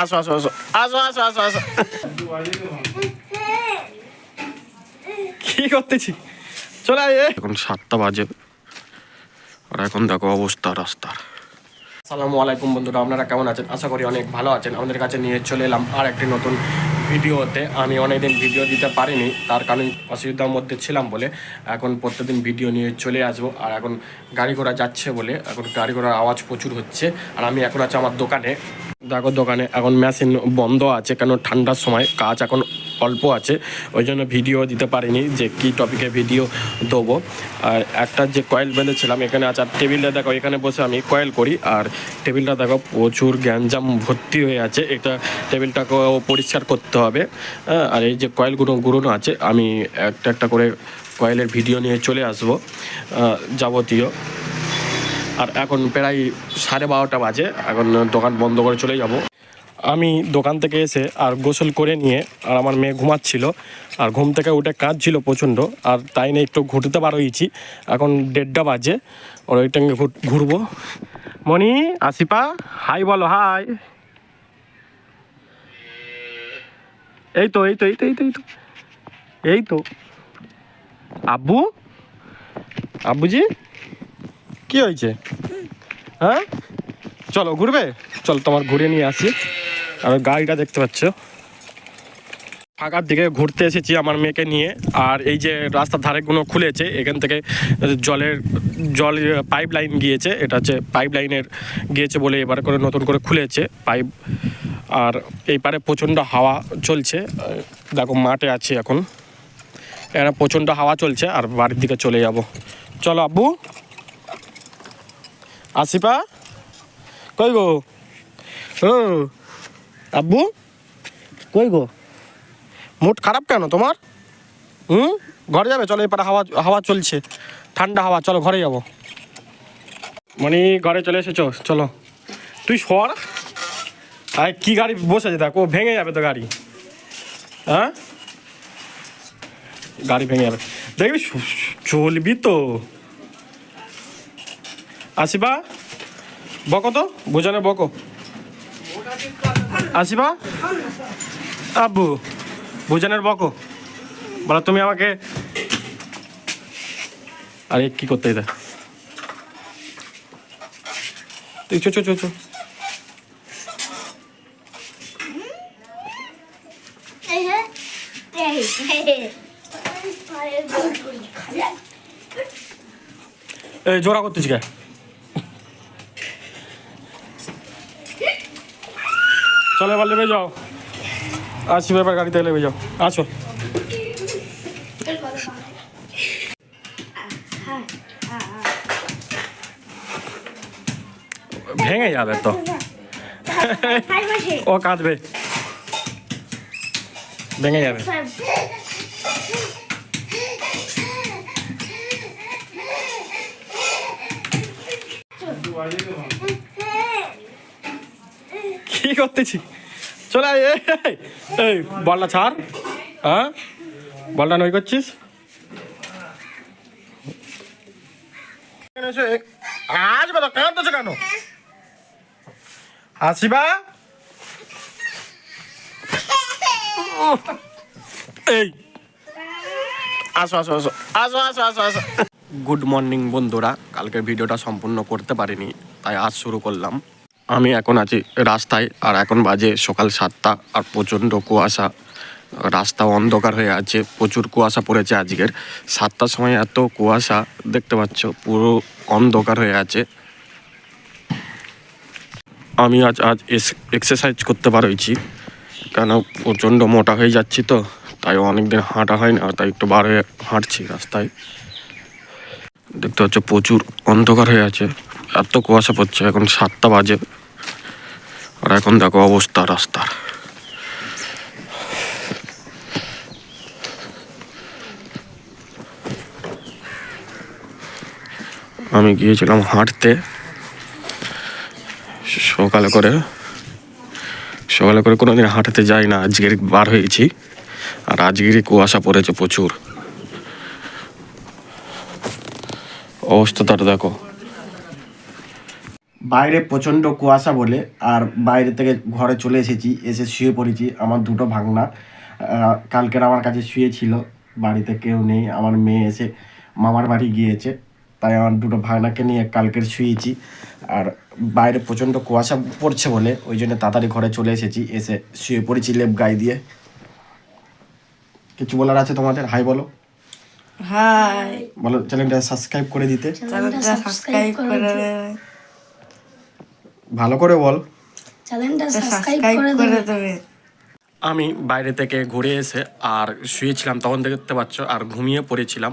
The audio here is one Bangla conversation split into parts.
আসো আসো আসো। আসো আসো আসো আসো। কি করতেছি? চলে আয় এখন সাতটা বাজে। আর এখন দেখো অবস্থা রাস্তার। আসসালামু আলাইকুম বন্ধুরা আপনারা কেমন আছেন? আশা করি অনেক ভালো আছেন। আমাদের কাছে নিয়ে চলে এলাম আর একটি নতুন ভিডিওতে। আমি অনেকদিন ভিডিও দিতে পারিনি তার কারণ অসুবিধার মধ্যে ছিলাম বলে এখন প্রত্যেকদিন ভিডিও নিয়ে চলে আসব। আর এখন গাড়ি ঘোড়া যাচ্ছে বলে এখন গাড়ি ঘোড়ার আওয়াজ প্রচুর হচ্ছে। আর আমি এখন আছি আমার দোকানে। দেখো দোকানে এখন মেশিন বন্ধ আছে কেন ঠান্ডার সময় কাজ এখন অল্প আছে ওই জন্য ভিডিও দিতে পারিনি যে কী টপিকে ভিডিও দেবো। আর একটা যে কয়েল বেঁধেছিলাম এখানে আছে আর টেবিলটা দেখো এখানে বসে আমি কয়েল করি আর টেবিলটা দেখো প্রচুর গ্যাঞ্জাম ভর্তি হয়ে আছে এটা টেবিলটাকেও পরিষ্কার করতে হবে হ্যাঁ, আর এই যে কয়েলগুলো গুঁড়োনো আছে আমি একটা একটা করে কয়েলের ভিডিও নিয়ে চলে আসব যাবতীয়। আর এখন প্রায় সাড়ে বারোটা বাজে। এখন দোকান বন্ধ করে চলে যাব। আমি দোকান থেকে এসে আর গোসল করে নিয়ে আর আমার মেয়ে ঘুমাচ্ছিল। আর ঘুম থেকে উঠে কাজ ছিল প্রচণ্ড। আর তাই নিয়ে একটু ঘুরতে হয়েছি। এখন দেড়টা বাজে। ওর ওইটা ঘুরবো। মনি আসিপা হাই বলো, হাই। এই তো এই তো এই তো এই তো এই তো। এই তো। আব্বু? আব্বুজি? কি হয়েছে? হ্যাঁ? চলো ঘুরবে? চলো তোমার ঘুরে নিয়ে আসি। আর গাড়িটা দেখতে পাচ্ছ। ফাঁকার দিকে ঘুরতে এসেছি আমার মেয়েকে নিয়ে। আর এই যে রাস্তার ধারেগুলো খুলেছে, এখান থেকে জলের, জল পাইপ লাইন গিয়েছে। এটা হচ্ছে পাইপ লাইনের গিয়েছে বলে এবার করে নতুন করে খুলেছে পাইপ আর এই পারে প্রচণ্ড হাওয়া চলছে। দেখো মাঠে আছে এখন। এখানে প্রচণ্ড হাওয়া চলছে আর বাড়ির দিকে চলে যাব। চলো আব্বু। আসিপা কই গো? ও আব্বু? কই গো? মুড খারাপ কেন তোমার? হুম? ঘরে যাবে চলো এপারে হাওয়া হাওয়া চলছে। ঠান্ডা হাওয়া চলো ঘরে যাব। মানে ঘরে চলে এসেছ? চলো। তুই সর। আর কি গাড়ি বসেছে দেখ ও ভেঙে যাবে তো গাড়ি। হ্যাঁ? গাড়ি ভেঙে যাবে। দেখবি চলবি তো। আসিবা বকো তো বোঝানে বকো। আসিবা আব্বু বোঝানের বকো। বলো, তুমি আমাকে আরে, কি করতে এটা? তুই চো চো চো চো। জোড়া করতেছি কে? চলো এবার নেমে যাও। আসি এবার গাড়িতে নেমে যাও। আসো। ভেঙে যাবে তো। ও কাঁদবে। ভেঙে যাবে। কি করতেছি? চলে আয়, এই, বলটা ছাড়। হ্যাঁ? বলটা নই করছিস? এখানে এসে আসবে তো কাঁদতেছো কেন? আসিবা এই। আসো আসো আসো আসো আসো আসো আসো। গুড মর্নিং বন্ধুরা। কালকের ভিডিওটা সম্পূর্ণ করতে পারিনি তাই আজ শুরু করলাম। আমি এখন আছি রাস্তায়, আর এখন বাজে সকাল সাতটা, আর প্রচণ্ড কুয়াশা। রাস্তা অন্ধকার হয়ে আছে, প্রচুর কুয়াশা পড়েছে আজকের। সাতটার সময় এত কুয়াশা, দেখতে পাচ্ছ, পুরো অন্ধকার হয়ে আছে। আমি আজ আজ এক্সারসাইজ করতে পারছি, কেন প্রচণ্ড মোটা হয়ে যাচ্ছি তো, তাই অনেকদিন হাঁটা হয় না, তাই একটু বার হয়ে হাঁটছি রাস্তায়। দেখতে পাচ্ছ, প্রচুর অন্ধকার হয়ে আছে, এত কুয়াশা পড়ছে, এখন সাতটা বাজে। আর এখন দেখো অবস্থা রাস্তার আমি গিয়েছিলাম হাঁটতে সকালে করে সকালে করে কোনোদিন হাঁটতে যাই না আজকের বার হয়েছি আর আজকেরই কুয়াশা পড়েছে প্রচুর অবস্থা তার দেখো বাইরে প্রচণ্ড কুয়াশা বলে আর বাইরে থেকে ঘরে চলে এসেছি এসে শুয়ে পড়েছি। আমার দুটো ভাগনা কালকের আমার কাছে শুয়েছিল বাড়িতে কেউ নেই আমার মেয়ে এসে মামার বাড়ি গিয়েছে তাই আমার দুটো ভাগনাকে নিয়ে কালকের শুয়েছি। আর বাইরে প্রচণ্ড কুয়াশা পড়ছে বলে ওই জন্য তাড়াতাড়ি ঘরে চলে এসেছি এসে শুয়ে পড়েছি লেপ গায়ে দিয়ে। কিছু বলার আছে তোমাদের? হাই বলো। হাই। বলো চ্যানেলটা সাবস্ক্রাইব করে দিতে। চ্যানেলটা সাবস্ক্রাইব করে ভালো করে বল। চ্যানেলটা সাবস্ক্রাইব করে দেবে। আমি বাইরে থেকে ঘুরে এসে আর শুয়েছিলাম তখন দেখতে পাচ্ছ আর ঘুমিয়ে পড়েছিলাম।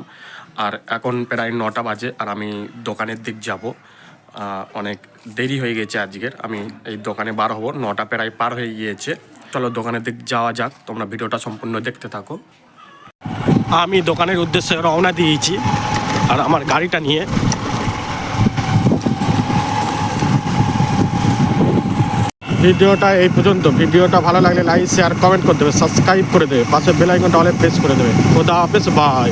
আর এখন প্রায় নটা বাজে আর আমি দোকানের দিক যাব। অনেক দেরি হয়ে গেছে আজকের। আমি এই দোকানে বার হব নটা প্রায় পার হয়ে গিয়েছে। চলো দোকানের দিক যাওয়া যাক তোমরা ভিডিওটা সম্পূর্ণ দেখতে থাকো। আমি দোকানের উদ্দেশ্যে রওনা দিয়েছি। আর আমার গাড়িটা নিয়ে ভিডিওটা এই পর্যন্ত। ভিডিওটা ভালো লাগলে লাইক শেয়ার কমেন্ট করে দেবে সাবস্ক্রাইব করে দেবে, পাশে বেলাইকনটা অলে প্রেস করে দেবে। খোদা হাফেজ বাই